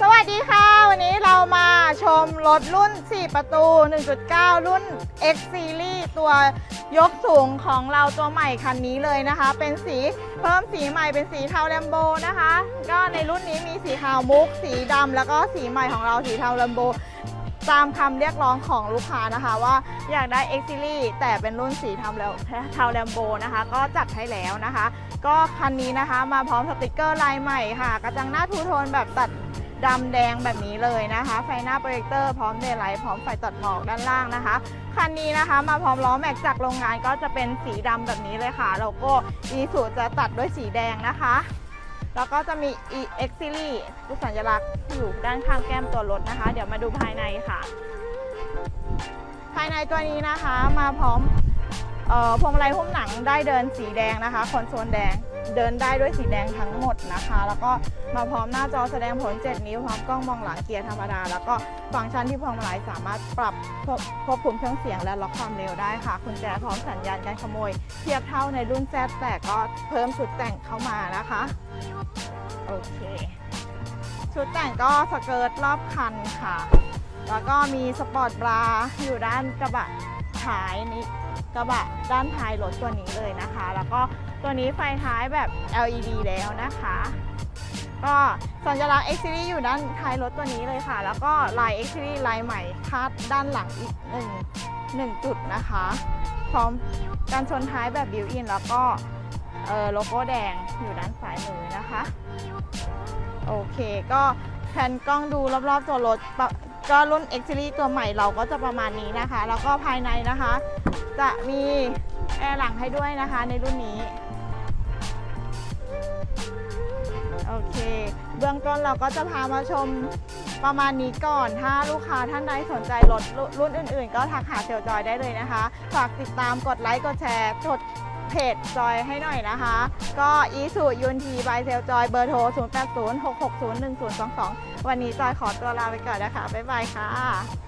สวัสดีค่ะ วันนี้เรามาชมรถรุ่น 4 ประตู 1.9 รุ่น X Series ตัวยกสูงของเราตัวใหม่คันนี้เลยนะคะ เป็นสีเพิ่มสีใหม่เป็นสีเทาแลมโบนะคะ ก็ในรุ่นนี้มีสีขาวมุก สีดำแล้วก็สีใหม่ของเราสีเทาแลมโบตามคำเรียกร้องของลูกค้านะคะ ว่าอยากได้ X Series แต่เป็นรุ่นสีเทาแล้วเทาแลมโบนะคะ ก็จัดให้แล้วนะคะ ก็คันนี้นะคะมาพร้อมสติกเกอร์ลายใหม่ค่ะ กระจังหน้าทูโทนแบบตัด ดำแดงแบบนี้เลยนะคะ ไฟหน้าโปรเจคเตอร์พร้อมเดย์ไลท์พร้อมไฟตัดหมอกด้านล่างนะคะ คันนี้นะคะมาพร้อมล้อแม็กจากโรงงานก็จะเป็นสีดำแบบนี้เลยค่ะ โลโก้อีสูจะตัดด้วยสีแดงนะคะ แล้วก็จะมี EX Series รูปสัญลักษณ์อยู่ด้านข้างแก้มตัวรถนะคะ เดี๋ยวมาดูภายในค่ะ ภายในตัวนี้นะคะมาพร้อม พวงมาลัยหุ้มหนังได้เดินสีแดงนะคะคอนโซลแดงเดินได้ด้วยสีแดงทั้งหมดนะคะ แล้วก็มาพร้อมหน้าจอแสดงผล 7 นิ้วพร้อมกล้องมองหลังเกียร์ธรรมดา แล้วก็ฟังก์ชันที่พวงมาลัยสามารถปรับควบคุมเครื่องเสียงและล็อกความเร็วได้ค่ะคุณแจพร้อมสัญญาณการขโมย เทียบเท่าในรุ่น Z แต่ก็เพิ่มชุดแต่งเข้ามานะคะโอเคชุดแต่งก็สเกิร์ตรอบคันค่ะ แล้วก็มีสปอร์ตบราอยู่ด้านกระบะ ท้ายนี้กระบะด้านท้ายรถตัวนี้เลยนะคะ แล้วก็ตัวนี้ไฟท้ายแบบ LED แล้วนะคะ ก็สัญลักษณ์ X Series อยู่ด้านท้ายรถตัวนี้เลยค่ะ แล้วก็ลาย X Series ลายใหม่คาดด้านหลังอีกหนึ่งหนึ่งจุดนะคะ พร้อมการชนท้ายแบบบิวอินแล้วก็โลโก้แดงอยู่ด้านซ้ายมือนะคะ โอเคก็แผนกล้องดูรอบๆตัวรถ ก็รุ่น X Series ตัวใหม่เราก็จะประมาณนี้นะคะ แล้วก็ภายในนะคะ จะมีแอร์หลังให้ด้วยนะคะในรุ่นนี้ โอเค เบื้องต้นเราก็จะพามาชมประมาณนี้ก่อน ถ้าลูกค้าท่านใดสนใจรถรุ่นอื่นๆ ก็ทักหาเซลจอยได้เลยนะคะ ฝากติดตามกดไลค์ กดแชร์ กด เพจจอยให้หน่อยนะคะ ก็อีสูยูนทีบายเซลจอยเบอร์โทร 0 8 0 6 6 0 1 0 2 2 วันนี้จอยขอตัวลาไปก่อนนะคะ บ๊ายบายค่ะ